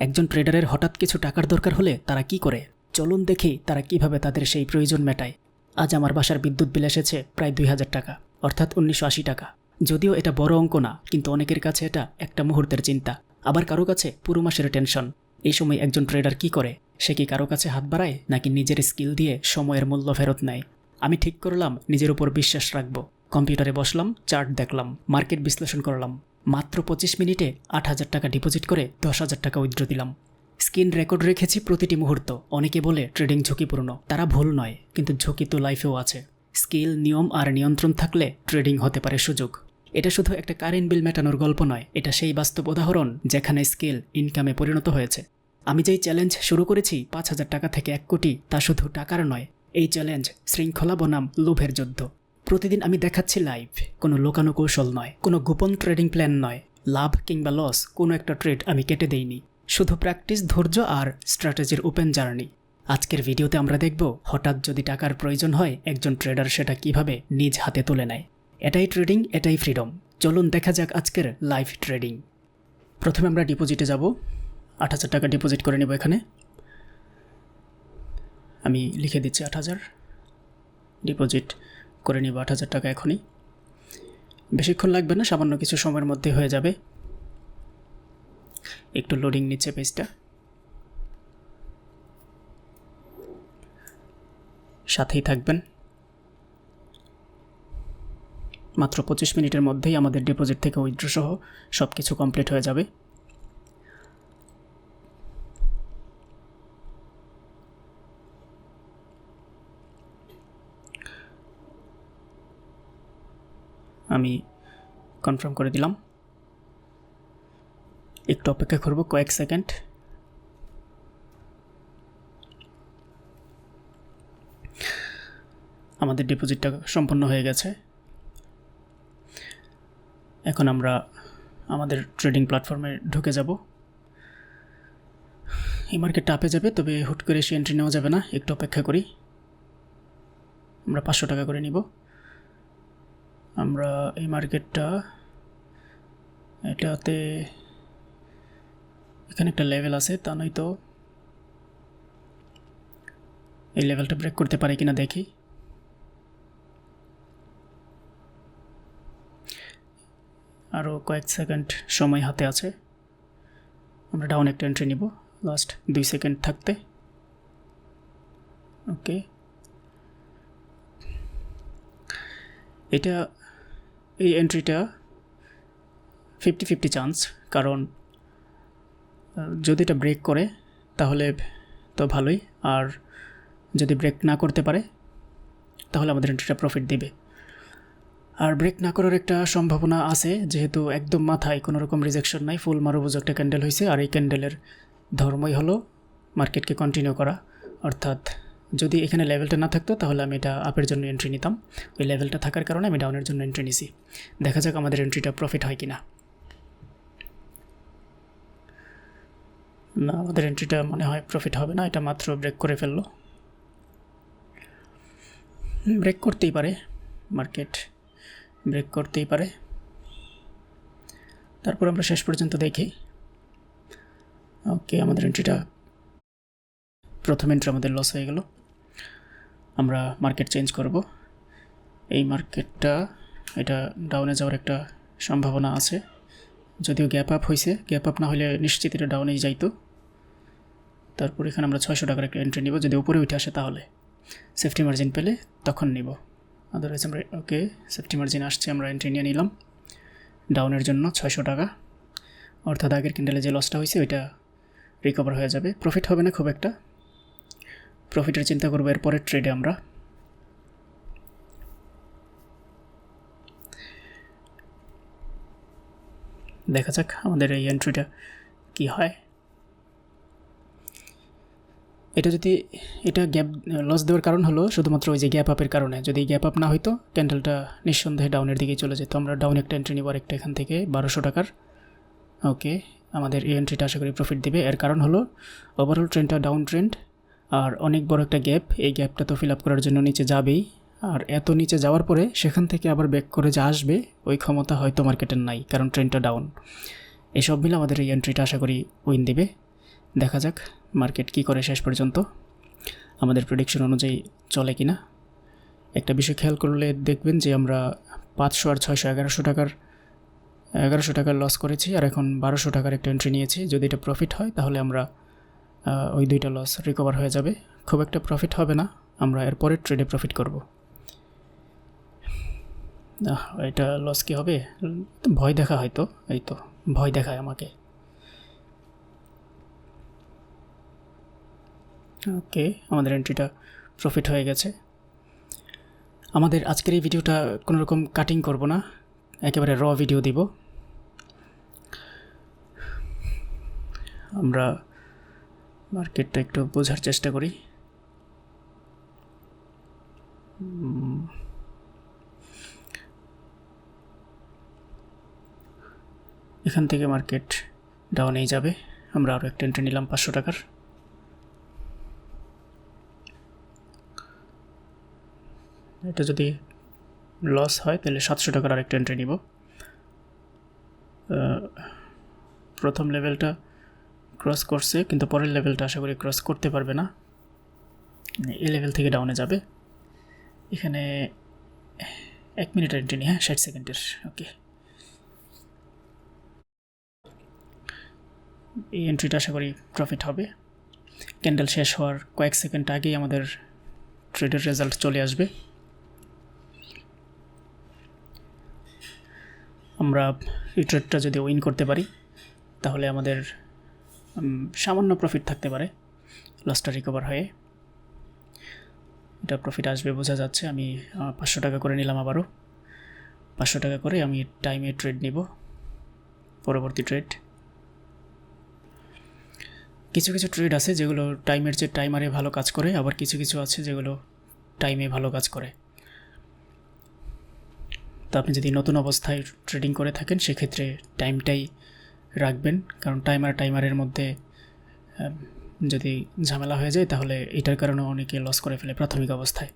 একজন ট্রেডারের হঠাৎ কিছু টাকার দরকার হলে তারা কি করে? চলুন দেখি তারা কীভাবে তাদের সেই প্রয়োজন মেটায়। আজ আমার বাসার বিদ্যুৎ বিল এসেছে প্রায় দুই হাজার টাকা, অর্থাৎ উনিশশো আশি টাকা। যদিও এটা বড় অঙ্ক না, কিন্তু অনেকের কাছে এটা একটা মুহূর্তের চিন্তা। আবার কারও কাছে পুরো মাসের টেনশন। এই সময় একজন ট্রেডার কি করে? সে কি কারও কাছে হাত বাড়ায়, নাকি নিজের স্কিল দিয়ে সময়ের মূল্য ফেরত নেয়? আমি ঠিক করলাম, নিজের উপর বিশ্বাস রাখব। কম্পিউটারে বসলাম চার্ট দেখলাম মার্কেট বিশ্লেষণ করলাম। মাত্র পঁচিশ মিনিটে আট হাজার টাকা ডিপোজিট করে দশ হাজার টাকা উইথড্র দিলাম। স্ক্রিন রেকর্ড রেখেছি প্রতিটি মুহূর্ত। অনেকে বলে ট্রেডিং ঝুঁকিপূর্ণ। তারা ভুল নয়, কিন্তু ঝুঁকি তো লাইফেও আছে। স্কিল, নিয়ম আর নিয়ন্ত্রণ থাকলে ট্রেডিং হতে পারে সুযোগ। এটা শুধু একটা কারেন্ট বিল মেটানোর গল্প নয়, এটা সেই বাস্তব উদাহরণ যেখানে স্কিল ইনকামে পরিণত হয়েছে। আমি যেই চ্যালেঞ্জ শুরু করেছি পাঁচ হাজার টাকা থেকে এক কোটি, তা শুধু টাকার নয়, এই চ্যালেঞ্জ শৃঙ্খলা বনাম লোভের যুদ্ধ। প্রতিদিন আমি দেখাচ্ছি লাইভ কোনো লোকানো কৌশল নয়, কোনো গোপন ট্রেডিং প্ল্যান নয়। লাভ কিংবা লস কোনো একটা ট্রেড আমি কেটে দেইনি। শুধু প্র্যাকটিস ধৈর্য আর স্ট্র্যাটেজির ওপেন জার্নি আজকের ভিডিওতে আমরা দেখব, হঠাৎ যদি টাকার প্রয়োজন হয়, একজন ট্রেডার সেটা কীভাবে নিজ হাতে তুলে নেয়। এটাই ট্রেডিং এটাই ফ্রিডম চলুন দেখা যাক আজকের লাইভ ট্রেডিং প্রথমে আমরা ডিপোজিটে যাব। আট হাজার টাকা ডিপোজিট করে নেব এখানে। আমি লিখে দিচ্ছি আট হাজার। ডিপোজিট করে নিব আট হাজার টাকা এখনই। বেশিক্ষণ লাগবে না, সামান্য কিছু সময়ের মধ্যে হয়ে যাবে। একটু লোডিং নিচ্ছে পেজটা সাথেই থাকবেন। মাত্র পঁচিশ মিনিটের মধ্যেই আমাদের ডিপোজিট থেকে উইথড্র সহ সব কিছু কমপ্লিট হয়ে যাবে। আমি কনফার্ম করে দিলাম। একটু অপেক্ষা করব কয়েক সেকেন্ড আমাদের ডিপোজিটটা সম্পন্ন হয়ে গেছে। এখন আমরা আমাদের ট্রেডিং প্ল্যাটফর্মে ঢুকে যাব। এই মার্কেটটা আপে যাবে, তবে হুট করে সে এন্ট্রি নেওয়া যাবে না। একটু অপেক্ষা করি। আমরা পাঁচশো টাকা করে নিব। আমরা এই মার্কেটটা, এটাতে এখানে একটা লেভেল আছে, তা নয়তো এই লেভেলটা ব্রেক করতে পারে কিনা দেখি। আরও কয়েক সেকেন্ড সময় হাতে আছে। আমরা ডাউন একটা এন্ট্রি নিব লাস্ট দুই সেকেন্ড থাকতে। ওকে এটা এই এন্ট্রিটা ফিফটি ফিফটি চান্স কারণ যদি এটা ব্রেক করে, তাহলে তো ভালোই, আর যদি ব্রেক না করতে পারে, তাহলে আমাদের এন্ট্রিটা প্রফিট দিবে। আর ব্রেক না করার একটা সম্ভাবনা আছে, যেহেতু একদম মাথায় কোনো রকম রিজেকশন নাই ফুল মারুবুজ একটা ক্যান্ডেল হয়েছে আর এই ক্যান্ডেলের ধর্মই হলো মার্কেটকে কন্টিনিউ করা, অর্থাৎ যদি এখানে লেভেলটা না থাকতো, তাহলে আমি এটা আপের জন্য এন্ট্রি নিতাম। ওই লেভেলটা থাকার কারণে আমি ডাউনের জন্য এন্ট্রি নিছি। দেখা যাক আমাদের এন্ট্রিটা প্রফিট হয় কি না না আমাদের এন্ট্রিটা মনে হয় প্রফিট হবে না, এটা মাত্র ব্রেক করে ফেলল। ব্রেক করতেই পারে মার্কেট ব্রেক করতেই পারে। তারপর আমরা শেষ পর্যন্ত দেখি। ওকে আমাদের এন্ট্রিটা প্রথম এন্ট্রি আমাদের লস হয়ে গেল। আমরা মার্কেট চেঞ্জ করব। এই মার্কেটটা এটা ডাউনে যাওয়ার একটা সম্ভাবনা আছে। যদিও গ্যাপ আপ হয়েছে গ্যাপ আপ না হলে নিশ্চিত এটা ডাউনেই যাইতো। তারপর এখানে আমরা ছয়শো টাকার একটা এন্ট্রি নিব। যদি উপরে উঠে আসে তাহলে সেফটি মার্জিন পেলে তখন নিব। আদারওয়াইজ আমরা ওকে সেফটি মার্জিন আসছে, আমরা এন্ট্রি নিয়ে নিলাম। ডাউনের জন্য ছয়শো টাকা। অর্থাৎ আগের ক্যান্ডেলে যে লসটা হয়েছে ওইটা রিকভার হয়ে যাবে। প্রফিট হবে না খুব একটা। প্রফিটের চিন্তা করব এর পরের ট্রেডে আমরা। দেখা যাক আমাদের এই এন্ট্রিটা কি হয়। এটা যদি, এটা গ্যাপ লস দেওয়ার কারণ হলো শুধুমাত্র ওই যে গ্যাপ আপের কারণে। যদি গ্যাপ আপ না হইতো ক্যান্ডেলটা নিঃসন্দেহে ডাউনের দিকেই চলে যেত। আমরা ডাউন একটা এন্ট্রি নিব একটা এখান থেকে, বারোশো টাকার। ওকে আমাদের এই এন্ট্রিটা আশা করি প্রফিট দিবে। এর কারণ হলো ওভারঅল ট্রেন্ডটা ডাউন ট্রেন্ড আর অনেক বড় একটা গ্যাপ, এই গ্যাপটা তো ফিল আপ করার জন্য নিচে যাবেই। আর এত নিচে যাওয়ার পরে সেখান থেকে আবার ব্যাক করে যা আসবে, ওই ক্ষমতা হয়তো মার্কেটের নাই, কারণ ট্রেনটা ডাউন এসব মিলে আমাদের এই এন্ট্রিটা আশা করি উইন দেবে। দেখা যাক মার্কেট কি করে শেষ পর্যন্ত। আমাদের প্রেডিকশন অনুযায়ী চলে কি না একটা বিষয় খেয়াল করলে দেখবেন যে আমরা পাঁচশো আর ছয়শো এগারোশো টাকার এগারোশো টাকার লস করেছি, আর এখন বারোশো টাকার একটা এন্ট্রি নিয়েছি। যদি এটা প্রফিট হয়, তাহলে আমরা ওই দুইটা লস রিকভার হয়ে যাবে। খুব একটা প্রফিট হবে না। আমরা এর পরের ট্রেডে প্রফিট করব। এটা লস কি হবে? ভয় দেখা হয়তো এই তো, ভয় দেখায় আমাকে। ওকে আমাদের এন্ট্রিটা প্রফিট হয়ে গেছে। আমাদের আজকের এই ভিডিওটা কোনো রকম কাটিং করব না। একেবারে র ভিডিও দিব। আমরা মার্কেটটা একটু বোঝার চেষ্টা করি। এখান থেকে মার্কেট ডাউনেই যাবে। আমরা আরও একটা এন্ট্রি নিলাম পাঁচশো টাকার। এটা যদি লস হয়, তাহলে সাতশো টাকার আরেকটা এন্ট্রি নিব। প্রথম লেভেলটা ক্রস করছে, কিন্তু পরের লেভেলটা আশা করি ক্রস করতে পারবে না। এই লেভেল থেকে ডাউনে যাবে। এখানে এক মিনিটের এন্ট্রি হ্যাঁ ষাট সেকেন্ডের ওকে এই এন্ট্রিটা আশা করি প্রফিট হবে। ক্যান্ডেল শেষ হওয়ার কয়েক সেকেন্ড আগেই আমাদের ট্রেডের রেজাল্ট চলে আসবে। আমরা এই ট্রেডটা যদি উইন করতে পারি, তাহলে আমাদের সামান্য প্রফিট থাকতে পারে লসটা রিকভার হয়ে। এটা প্রফিট আসবে বোঝা যাচ্ছে, আমি পাঁচশো টাকা করে নিলাম আবারও। পাঁচশো টাকা করে আমি টাইমে ট্রেড নিব, পরবর্তী ট্রেড কিছু কিছু ট্রেড আছে যেগুলো টাইমের চেয়ে টাইমারে ভালো কাজ করে, আবার কিছু কিছু আছে যেগুলো টাইমে ভালো কাজ করে। তো আপনি যদি নতুন অবস্থায় ট্রেডিং করে থাকেন, সেক্ষেত্রে টাইমটাই রাখবেন। কারণ টাইমার টাইমারের মধ্যে যদি ঝামেলা হয়ে যায়, তাহলে এটার কারণে অনেকে লস করে ফেলে প্রাথমিক অবস্থায়।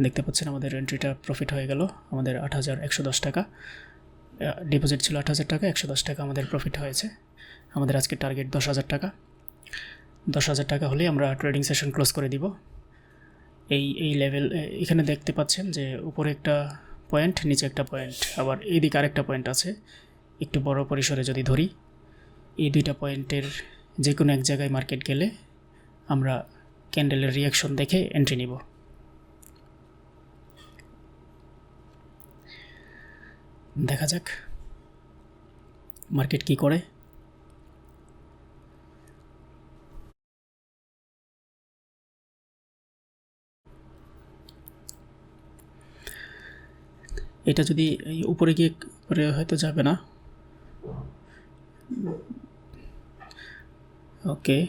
দেখতে পাচ্ছেন আমাদের এন্ট্রিটা প্রফিট হয়ে গেল। আমাদের আট হাজার একশো দশ টাকা। ডিপোজিট ছিল আট হাজার টাকা, একশো দশ টাকা আমাদের প্রফিট হয়েছে। আমাদের আজকে টার্গেট দশ হাজার টাকা। দশ হাজার টাকা হলেই আমরা ট্রেডিং সেশন ক্লোজ করে দিব। এই এই লেভেল এখানে দেখতে পাচ্ছেন যে উপরে একটা পয়েন্ট, নিচে একটা পয়েন্ট, আবার এদিকে আরেকটা পয়েন্ট আছে। একটু বড় পরিসরে যদি ধরি, এই দুইটা পয়েন্টের যে কোনো এক জায়গায় মার্কেট গেলে আমরা ক্যান্ডেলের রিয়াকশন দেখে এন্ট্রি নিব। দেখা যাক মার্কেট কি করে। এটা যদি উপরে গিয়ে করে হয়তো যাবে না। ওকে।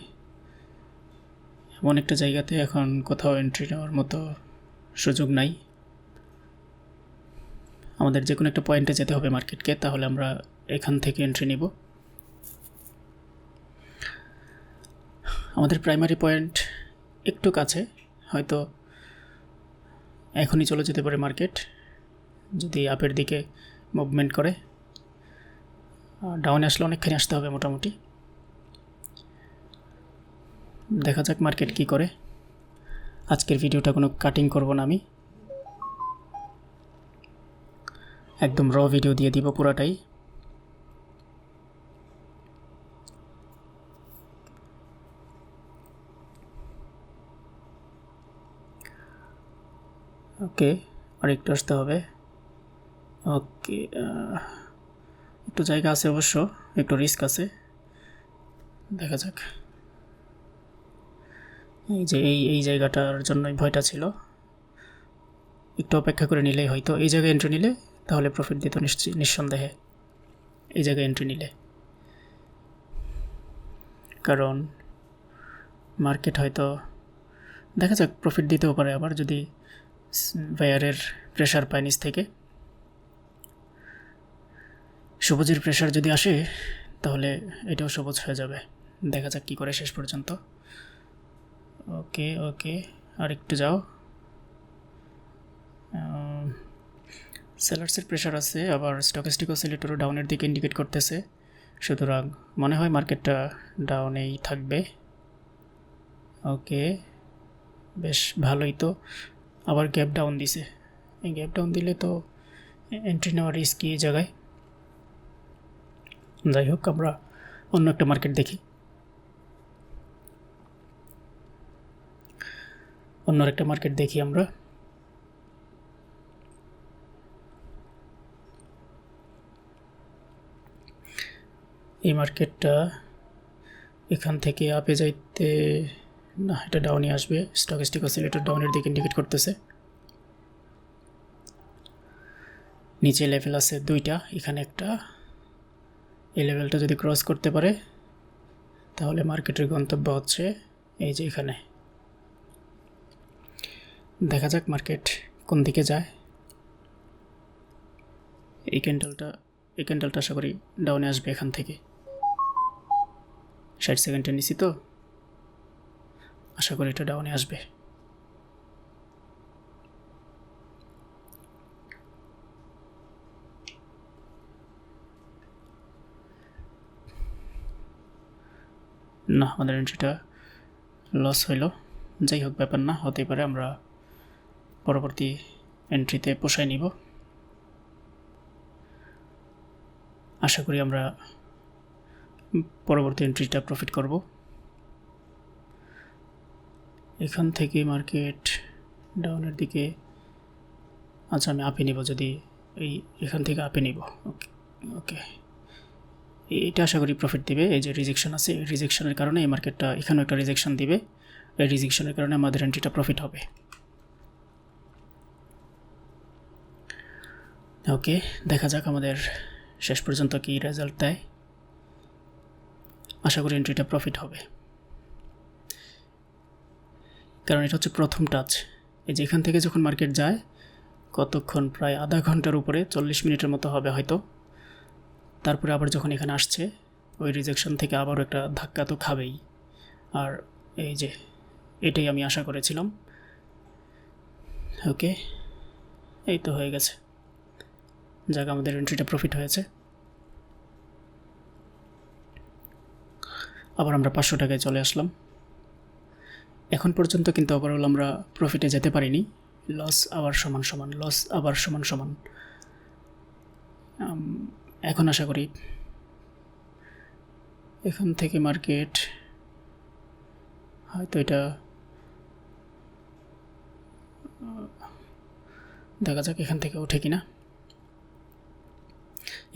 এমন একটা জায়গাতে এখন কোথাও এন্ট্রি নেওয়ার মতো সুযোগ নাই। আমাদের যে কোনো একটা পয়েন্টে যেতে হবে মার্কেটকে তাহলে আমরা এখান থেকে এন্ট্রি নিব। আমাদের প্রাইমারি পয়েন্ট একটু কাছে, হয়তো এখনই চলে যেতে পারে মার্কেট যদি আপের দিকে মুভমেন্ট করে ডাউনে আসলে অনেকখানি আসতে হবে মোটামুটি। দেখা যাক মার্কেট কি করে। আজকের ভিডিওটা কোনো কাটিং করব না আমি। একদম র ভিডিও দিয়ে দিব পুরাটাই। ওকে আর একটু আসতে হবে। ওকে একটু জায়গা আছে অবশ্য, একটু রিস্ক আছে। দেখা যাক। এই যে, এই এই জায়গাটার জন্যই ভয়টা ছিল। একটু অপেক্ষা করে নিলেই হয়তো। এই জায়গায় এন্ট্রি নিলে তাহলে প্রফিট দিত নিঃসন্দেহে। এই জায়গায় এন্ট্রি নিলে। কারণ মার্কেট হয়তো, দেখা যাক প্রফিট দিতেও পারে আবার যদি বায়ারের প্রেশার পায় নিচ থেকে। সবুজের প্রেশার যদি আসে, তাহলে এটাও সবুজ হয়ে যাবে। দেখা যাক কী করে শেষ পর্যন্ত। ওকে ওকে আর একটু যাও সেলার্সের প্রেশার আছে, আবার স্টকেস্টিক অসিলেটরও ডাউনের দিকে ইন্ডিকেট করতেছে। সুতরাং মনে হয় মার্কেটটা ডাউনেই থাকবে। ওকে, বেশ ভালোই তো। আবার গ্যাপ ডাউন দিছে। এই গ্যাপ ডাউন দিলে তো এন্ট্রি নেওয়ার রিস্কি জায়গায়। যাই হোক, আমরা অন্য একটা মার্কেট দেখি। অন্য একটা মার্কেট দেখি আমরা। এই মার্কেটটা এখান থেকে আপে যাইতে, না, এটা ডাউনে আসবে। স্টক স্টিক অসিলেটর ডাউনের দিকে ইন্ডিকেট করতেছে। নিচে লেভেল আছে দুইটা, এখানে একটা। এই লেভেলটা যদি ক্রস করতে পারে, তাহলে মার্কেটের গন্তব্য হচ্ছে এই যে এখানে। দেখা যাক মার্কেট কোন দিকে যায়। এই ক্যান্ডেলটা এই ক্যান্ডেলটা আশা করি ডাউনে আসবে এখান থেকে। ষাট সেকেন্ডের নিছি তো। আশা করি এটা ডাউনে আসবে। না, আমাদের এন্ট্রিটা লস হইল। যাই হোক, ব্যাপার না, হতেই পারে, আমরা পরবর্তী এন্ট্রিতে পোষায় নিব। আশা করি আমরা পরবর্তী এন্ট্রিটা প্রফিট করব। এখান থেকে মার্কেট ডাউনের দিকে আচ্ছা আমি আপে নিব যদি এই এখান থেকে আপে নিব। ওকে ওকে এটা আশা করি প্রফিট দিবে। এই যে রিজেকশন আছে রিজেকশনের কারণে এই মার্কেটটা এখানেও একটা রিজেকশন দিবে। এই রিজেকশনের কারণে আমাদের এন্ট্রিটা প্রফিট হবে। ওকে দেখা যাক আমাদের শেষ পর্যন্ত কী রেজাল্ট দেয়। আশা করি এন্ট্রিটা প্রফিট হবে। কারণ এটা হচ্ছে প্রথম টাচ এই যে এখান থেকে যখন মার্কেট যায়, কতক্ষণ? প্রায় আধা ঘণ্টার উপরে, চল্লিশ মিনিটের মতো হবে হয়তো। তারপরে আবার যখন এখানে আসছে, ওই রিজেকশন থেকে আবারও একটা ধাক্কা তো খাবেই। আর এই যে, এটাই আমি আশা করেছিলাম। ওকে, এই তো হয়ে গেছে। যাক, আমাদের এন্ট্রিটা প্রফিট হয়েছে। আবার আমরা পাঁচশো টাকায় চলে আসলাম। এখন পর্যন্ত কিন্তু ওভারঅল আমরা প্রফিটে যেতে পারিনি। লস আবার সমান সমান লস আবার সমান সমান। এখন আশা করি এখান থেকে মার্কেট, হয়তো এটা দেখা যাক এখান থেকে ওঠে কিনা।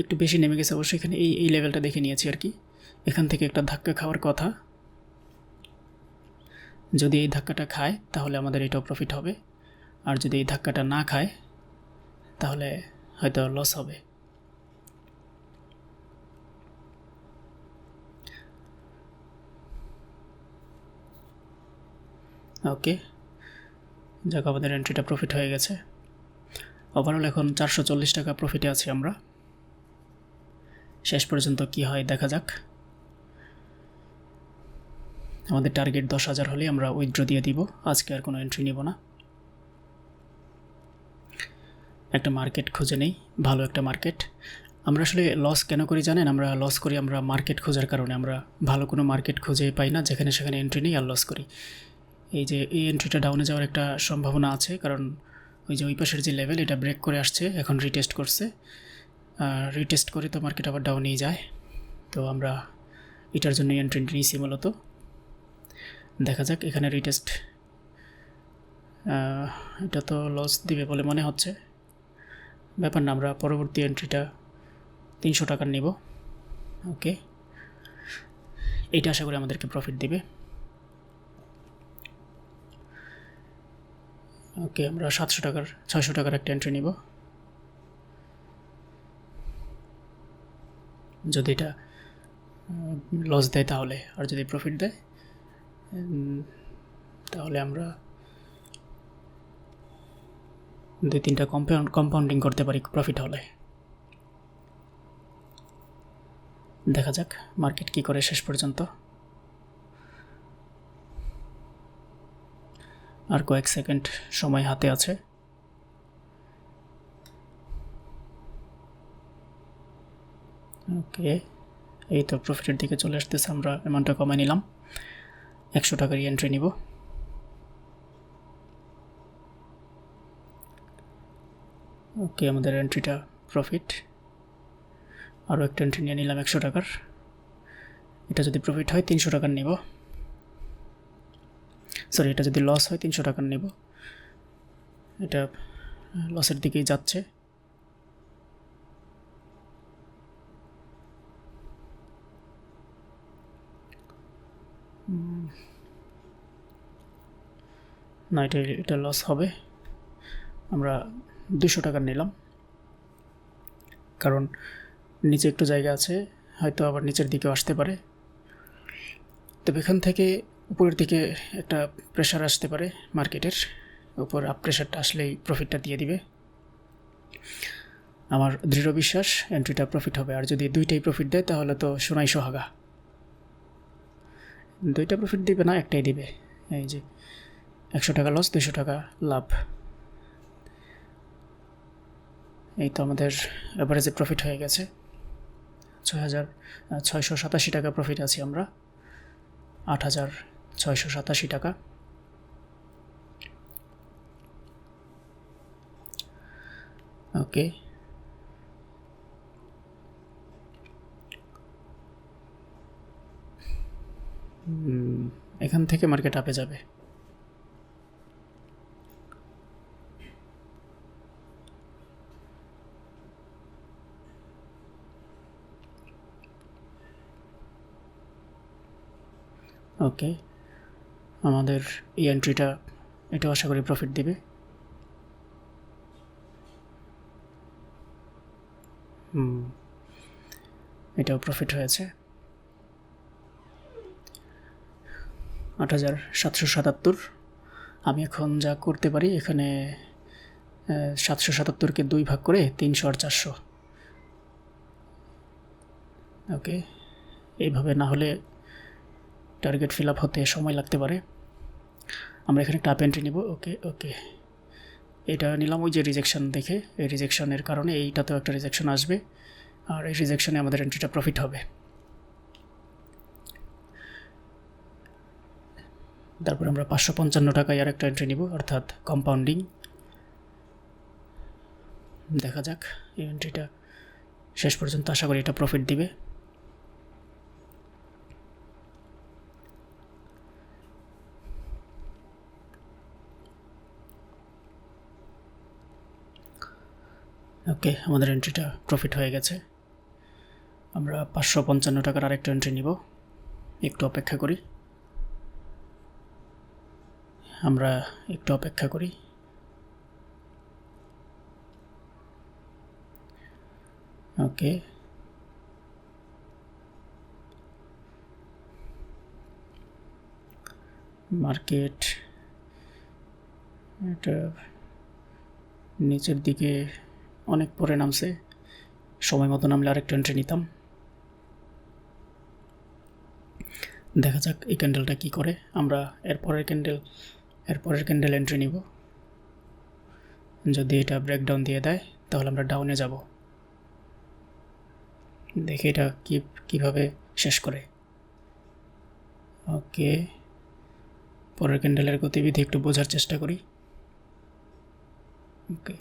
একটু বেশি নেমে গেছে অবশ্যই এখানে, এই এই লেভেলটা দেখে নিয়েছি আর কি। এখান থেকে একটা ধাক্কা খাওয়ার কথা। যদি এই ধাক্কাটা খায়, তাহলে আমাদের এটাও প্রফিট হবে। আর যদি এই ধাক্কাটা না খায়, তাহলে হয়তো লস হবে। ওকে। যাক, আমাদের এন্ট্রিটা প্রফিট হয়ে গেছে। ওভারঅল এখন চারশো চল্লিশ টাকা প্রফিটে আছি আমরা। শেষ পর্যন্ত কি হয় দেখা যাক। আমাদের টার্গেট দশ হাজার হলে আমরা উইথড্র দিয়ে দিব। আজকে আর কোনো এন্ট্রি নিব না। একটা মার্কেট খুঁজে নেই, ভালো একটা মার্কেট আমরা আসলে লস কেন করি জানেন? আমরা লস করি আমরা মার্কেট খোঁজার কারণে। আমরা ভালো কোনো মার্কেট খুঁজে পাই না, যেখানে সেখানে এন্ট্রি নেই আর লস করি। এই যে এই এন্ট্রিটা ডাউনে যাওয়ার একটা সম্ভাবনা আছে, কারণ ওই যে ওই পাশের যে লেভেল এটা ব্রেক করে আসছে, এখন রিটেস্ট করছে। রিটেস্ট করে তো মার্কেট আবার ডাউনেই যায়। তো আমরা এটার জন্য এন্ট্রি নিয়েছি মূলত। দেখা যাক এখানে রিটেস্ট এটা তো লস দিবে বলে মনে হচ্ছে। ব্যাপার না, আমরা পরবর্তী এন্ট্রিটা তিনশো টাকার নিব। ওকে এইটা আশা করি আমাদেরকে প্রফিট দিবে। ওকে, আমরা সাতশো টাকার, ছয়শো টাকার একটা এন্ট্রি নিব। যদি এটা লস দেয় তাহলে, আর যদি প্রফিট দেয় তাহলে আমরা দুই তিনটা কম্পাউন্ড কম্পাউন্ডিং করতে পারি প্রফিট হলে। দেখা যাক মার্কেট কি করে শেষ পর্যন্ত। আর কয়েক সেকেন্ড সময় হাতে আছে। ওকে, এই তো প্রফিটের দিকে চলে আসতেছে, আমরা অ্যামাউন্টটা কমাই নিলাম। একশো টাকার এন্ট্রি নিব। ওকে, আমাদের এন্ট্রিটা প্রফিট আরও একটা এন্ট্রি নিয়ে নিলাম একশো টাকার। এটা যদি প্রফিট হয়, তিনশো টাকার নিব। সরি এটা যদি লস হয়, তিনশো টাকার নেব। এটা লসের দিকেই যাচ্ছে। না, এটা এটা লস হবে। আমরা দুশো টাকার নিলাম। কারণ নিচে একটু জায়গা আছে, হয়তো আবার নিচের দিকেও আসতে পারে। তবে এখান থেকে উপরের দিকে একটা প্রেশার আসতে পারে মার্কেটের উপর আপ প্রেশারটা আসলেই প্রফিটটা দিয়ে দিবে। আমার দৃঢ় বিশ্বাস এন্ট্রিটা প্রফিট হবে। আর যদি দুইটাই প্রফিট দেয়, তাহলে তো সোনাই সোহাগা। দুইটা প্রফিট দিবে না, একটাই দিবে। এই যে, একশো টাকা লস দুশো টাকা লাভ। এই তো আমাদের অ্যাভারেজে প্রফিট হয়ে গেছে। ছয় হাজার ছয়শো সাতাশি টাকা প্রফিট আছি আমরা। আট হাজার ছয়শো সাতাশি টাকা। ওকে। এখান থেকে মার্কেট আপে যাবে। ওকে। আমাদের এই এন্ট্রিটা এটাও আশা করি প্রফিট দেবে। হুম, এটাও প্রফিট হয়েছে। আট হাজার সাতশো সাতাত্তর। আমি এখন যা করতে পারি, এখানে সাতশো সাতাত্তরকে দুই ভাগ করে তিনশো আর চারশো। ওকে, এইভাবে না হলে টার্গেট ফিল আপ হতে সময় লাগতে পারে। আমরা এখানে টাপ এন্ট্রি নিব ওকে ওকে এটা নিলাম ওই যে রিজেকশন দেখে, এই রিজেকশনের কারণে এইটাতেও একটা রিজেকশন আসবে, আর এই রিজেকশনে আমাদের এন্ট্রিটা প্রফিট হবে। তারপর আমরা পাঁচশো পঞ্চান্ন টাকায় আর একটা এন্ট্রি নিব, অর্থাৎ কম্পাউন্ডিং দেখা যাক, এই এন্ট্রিটা শেষ পর্যন্ত আশা করি এটা প্রফিট দিবে। ওকে, আমাদের এন্ট্রিটা প্রফিট হয়ে গেছে। আমরা পাঁচশো পঞ্চান্ন টাকার আরেকটা এন্ট্রি নিব। একটু অপেক্ষা করি। আমরা একটু অপেক্ষা করি। ওকে। মার্কেট, এটা নিচের দিকে অনেক পরে নামছে। সময় মতো নামলে আরেকটা এন্ট্রি নিতাম। দেখা যাক এই ক্যান্ডেলটা কী করে। আমরা এরপরের ক্যান্ডেল এরপরের ক্যান্ডেল এন্ট্রি নিব। যদি এটা ব্রেকডাউন দিয়ে দেয়, তাহলে আমরা ডাউনে যাব। দেখি এটা কী, কীভাবে শেষ করে। ওকে। পরের ক্যান্ডেলের গতিবিধি একটু বোঝার চেষ্টা করি। ওকে,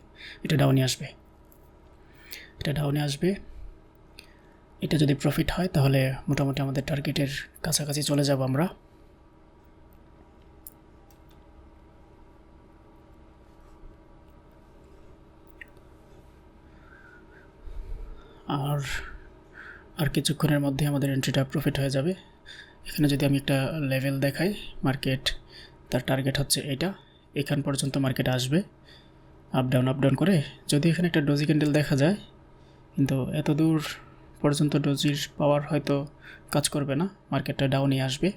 এটা ডাউনে আসবে। এটা ডাউনে আসবে। এটা যদি প্রফিট হয়, তাহলে মোটামুটি আমাদের টার্গেটের কাছাকাছি চলে যাব আমরা। আর আর কিছুক্ষণের মধ্যে আমাদের এন্ট্রিটা প্রফিট হয়ে যাবে। এখানে যদি আমি একটা লেভেল দেখাই মার্কেট তার টার্গেট হচ্ছে এটা। এখান পর্যন্ত মার্কেট আসবে। আপ ডাউন আপ ডাউন করে যদি এখানে একটা ডোজি ক্যান্ডেল দেখা যায় কিন্তু এত দূর পর্যন্ত ডোজির পাওয়ার হয়তো কাজ করবে না, মার্কেটটা ডাউনে আসবে।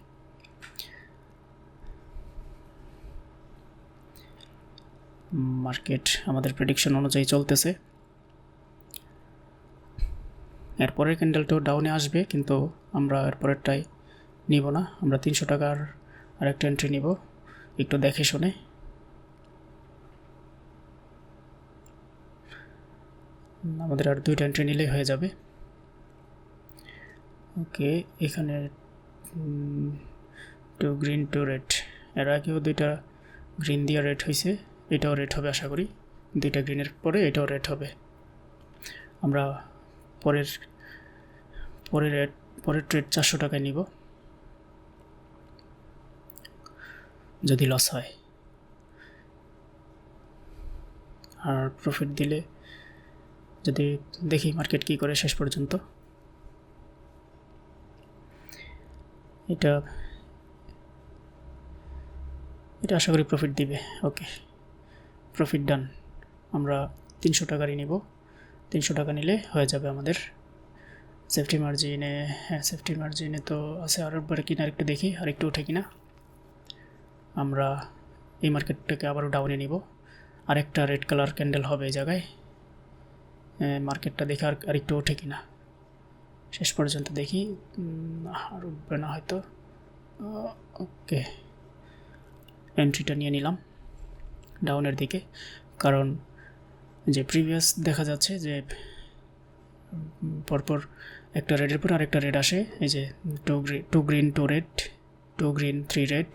মার্কেট আমাদের প্রেডিকশন অনুযায়ী চলতেছে। এরপরের ক্যান্ডেলটাও ডাউনে আসবে, কিন্তু আমরা এরপরেরটাই নিব না। আমরা তিনশো টাকার আরেকটা এন্ট্রি নিব, একটু দেখে শুনে। আমাদের আর দুইটা এন্ট্রি নিলেই হয়ে যাবে। ওকে, এখানে টু গ্রিন টু রেড এর আগেও দুইটা গ্রিন দিয়ে রেড হয়েছে এটাও রেড হবে আশা করি। দুইটা গ্রিনের পরে এটাও রেড হবে। আমরা পরের পরের রেড পরের ট্রেড চারশো টাকায় নিব। যদি লস হয়। আর প্রফিট দিলে যদি দেখি মার্কেট কী করে শেষ পর্যন্ত। এটা এটা আশা করি প্রফিট দিবে। ওকে প্রফিট ডান আমরা তিনশো টাকারই নিব। তিনশো টাকা নিলে হয়ে যাবে আমাদের সেফটি মার্জিনে হ্যাঁ সেফটি মার্জিনে তো আছে। আর একবার কিনা একটু দেখি আর একটু ওঠে কিনা। আমরা এই মার্কেটটাকে আবারও ডাউনে নিব। আরেকটা রেড কালার ক্যান্ডেল হবে এই জায়গায়। মার্কেটটা দেখে আর একটু ওঠে কিনা। শেষ পর্যন্ত দেখি আর উঠবে না হয়তো। ওকে। এন্ট্রিটা নিয়ে নিলাম ডাউনের দিকে। কারণ যে প্রিভিয়াস দেখা যাচ্ছে যে পরপর একটা রেডের পর আরেকটা রেড আসে। এই যে two green two green two red two green three red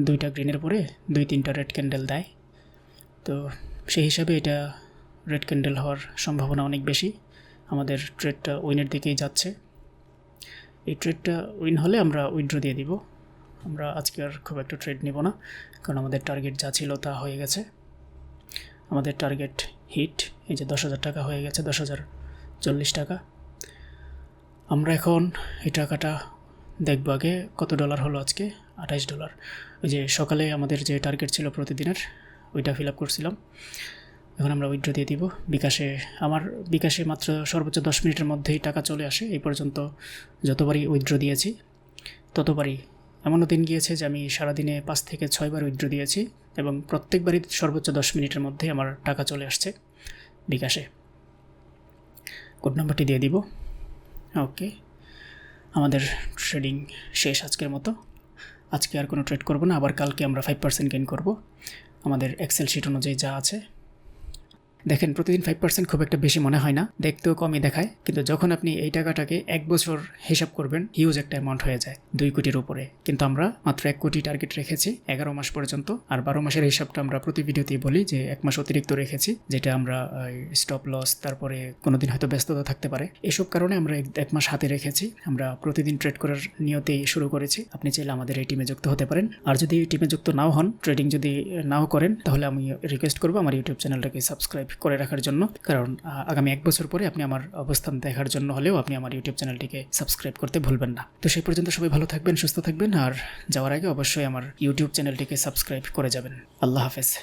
দুইটা গ্রিনের পরে দুই তিনটা রেড ক্যান্ডেল দেয়। তো সেই হিসাবে এটা রেড ক্যান্ডেল হওয়ার সম্ভাবনা অনেক বেশি। আমাদের ট্রেডটা উইনের দিকেই যাচ্ছে। এই ট্রেডটা উইন হলে আমরা উইথড্র দিয়ে দিব। আমরা আজকে আর খুব একটা ট্রেড নিব না, কারণ আমাদের টার্গেট যা ছিল তা হয়ে গেছে। আমাদের টার্গেট হিট এই যে দশ হাজার টাকা হয়ে গেছে, দশ হাজার চল্লিশ টাকা। আমরা এখন এই টাকাটা দেখব আগে কত ডলার হলো আজকে, আঠাইশ ডলার ওই যে সকালে আমাদের যে টার্গেট ছিল প্রতিদিনের, ওইটা ফিল আপ করছিলাম। এখন আমরা উইথড্র দিয়ে দিব। বিকাশে, আমার বিকাশে মাত্র সর্বোচ্চ দশ মিনিটের মধ্যেই টাকা চলে আসে। এই পর্যন্ত যতবারই উইথড্র দিয়েছি, ততবারই। এমনও দিন গিয়েছে যে আমি সারাদিনে পাঁচ থেকে ছয়বার উইথড্র দিয়েছি এবং প্রত্যেকবারই সর্বোচ্চ দশ মিনিটের মধ্যে আমার টাকা চলে আসছে বিকাশে। কোড নাম্বারটি দিয়ে দিব। ওকে আমাদের ট্রেডিং শেষ আজকের মতো। আজকে আর কোনো ট্রেড করব না, আবার কালকে আমরা ফাইভ পার্সেন্ট গেইন করব। আমাদের এক্সেল শিট অনুযায়ী যা আছে দেখেন, প্রতিদিন ফাইভ পার্সেন্ট খুব একটা বেশি মনে হয় না, দেখতেও কমই দেখায়। কিন্তু যখন আপনি এই টাকাটাকে এক বছর হিসাব করবেন হিউজ একটা অ্যামাউন্ট হয়ে যায় দুই কোটির উপরে। কিন্তু আমরা মাত্র এক কোটি টার্গেট রেখেছি, এগারো মাস পর্যন্ত। আর বারো মাসের হিসাবটা আমরা প্রতি ভিডিওতেই বলি যে, এক মাস অতিরিক্ত রেখেছি, যেটা আমরা স্টপ লস তারপরে কোনোদিন হয়তো ব্যস্ততা থাকতে পারে। এসব কারণে আমরা এক- মাস হাতে রেখেছি। আমরা প্রতিদিন ট্রেড করার নিয়তেই শুরু করেছি। আপনি চাইলে আমাদের এই টিমে যুক্ত হতে পারেন। আর যদি এই টিমে যুক্ত নাও হন ট্রেডিং যদি নাও করেন, তাহলে আমি রিকোয়েস্ট করব, আমার ইউটিউব চ্যানেলটাকে সাবস্ক্রাইব করে রাখার জন্য। কারণ আগামী এক বছর পরে আপনি আমার অবস্থান দেখার জন্য হলেও আপনি আমার ইউটিউব চ্যানেলটিকে সাবস্ক্রাইব করতে ভুলবেন না। তো সেই পর্যন্ত সবাই ভালো থাকবেন, সুস্থ থাকবেন। আর যাওয়ার আগে অবশ্যই আমার ইউটিউব চ্যানেলটিকে সাবস্ক্রাইব করে যাবেন। আল্লাহ হাফেজ।